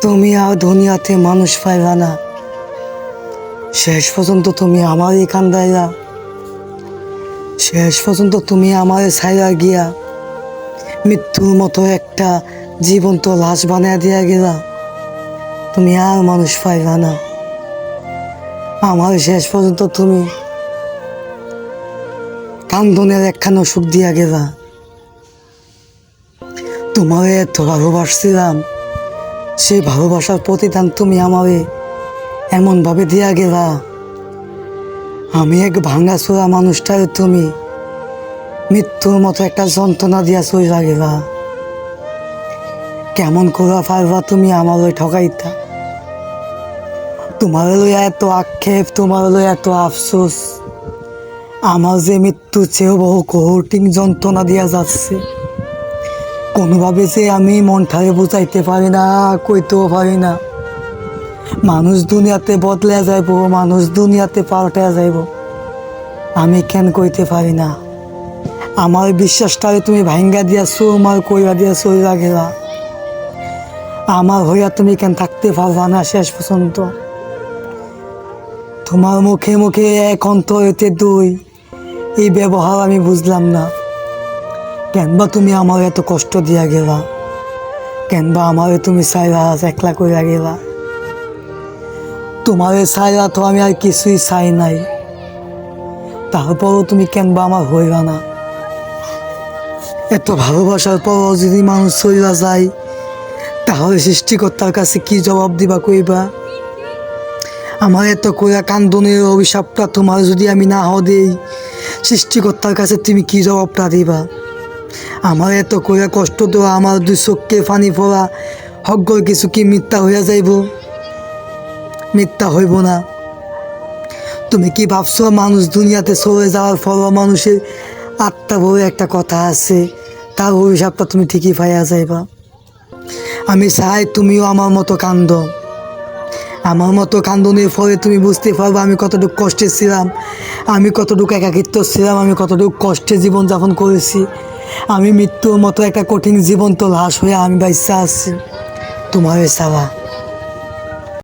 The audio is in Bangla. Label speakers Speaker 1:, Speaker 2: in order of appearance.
Speaker 1: তুমি আর দুনিয়াতে মানুষ পাইবা না। শেষ পর্যন্ত তুমি আমারই কান্দাইলা শেষ পর্যন্ত তুমি আমার ছাইয়া গিয়া মৃত্যুর মতো একটা জীবন্ত লাশ বানিয়ে দিয়া গেলা। তুমি আর মানুষ পাইবা না। আমার শেষ পর্যন্ত তুমি কান্দনের একখানা সুখ দিয়া গেলা। তোমার এত ভালোবাসছিলাম। সেই ভালোবাসার প্রতিদান তুমি আমারে এমনভাবে দিয়া গেলা আমি এক ভাঙ্গা চোরা মানুষটারে তুমি মৃত্যুর মতো একটা যন্ত্রণা দিয়া চইলা গেলা কেমন করা পারবা তুমি আমার ওই ঠকাইতা? তোমার লইয়া এত আক্ষেপ, তোমার লইয়া এত আফসোস। আমার যে মৃত্যু চেয়েও বহু কঠিন যন্ত্রণা দিয়া যাচ্ছে। কোনোভাবে যে আমি মনটারে বুঝাইতে পারি না, কইতেও পারি না। মানুষ দুনিয়াতে বদলে যাইব, মানুষ দুনিয়াতে পাল্টে যাইব। আমি কেন কইতে পারি না? আমার বিশ্বাসটারে তুমি ভাঙ্গা দিয়াছো, আমার কইরা দিয়াছো গেলা আমার হইয়া তুমি কেন থাকতে পারবা না শেষ পর্যন্ত? তোমার মুখে মুখে এক অন্তরেতে দুই, এই ব্যবহার আমি বুঝলাম না। কেন বা তুমি আমার এত কষ্ট দিয়া গেলা? কেনবা আমারে তুমি চাইলা একলা কইরা গেলা? তোমারে চাইলা তো আমি আর কিছুই চাই নাই। তারপরও তুমি কেনবা আমার হইবা না? এত ভালোবাসার পরও যদি মানুষ চইলা যায়, তাহলে সৃষ্টিকর্তার কাছে কি জবাব দিবা কইবা? আমার এত কইরা কান্দনের অভিশাপটা তোমার যদি আমি না হ দেই, সৃষ্টিকর্তার কাছে তুমি কি জবাবটা দিবা? আমার এত কইরা কষ্ট দেওয়া আমার দুই চোখকে পানি পড়া। হকগর কিছু কি মিথ্যা হইয়া যাইব? মিথ্যা হইব না। তুমি কি ভাবছ মানুষ দুনিয়াতে চলে যাওয়ার পর মানুষের আত্মা বলে একটা কথা আছে? তার অভিশাপটা তুমি ঠিকই পাইয়া যাইবা। আমি চাই তুমিও আমার মতো কান্দ। আমার মতো কান্দনের ফলে তুমি বুঝতে পারবে আমি কতটুকু কষ্টে ছিলাম। আমি কতটুকু একাকিত্ব ছিলাম, আমি কতটুকু কষ্টে জীবনযাপন করেছি। আমি মৃত্যুর মতো একটা কঠিন জীবন্ত লাশ হয়ে আমি বাইসা আছি। তোমার চাওয়া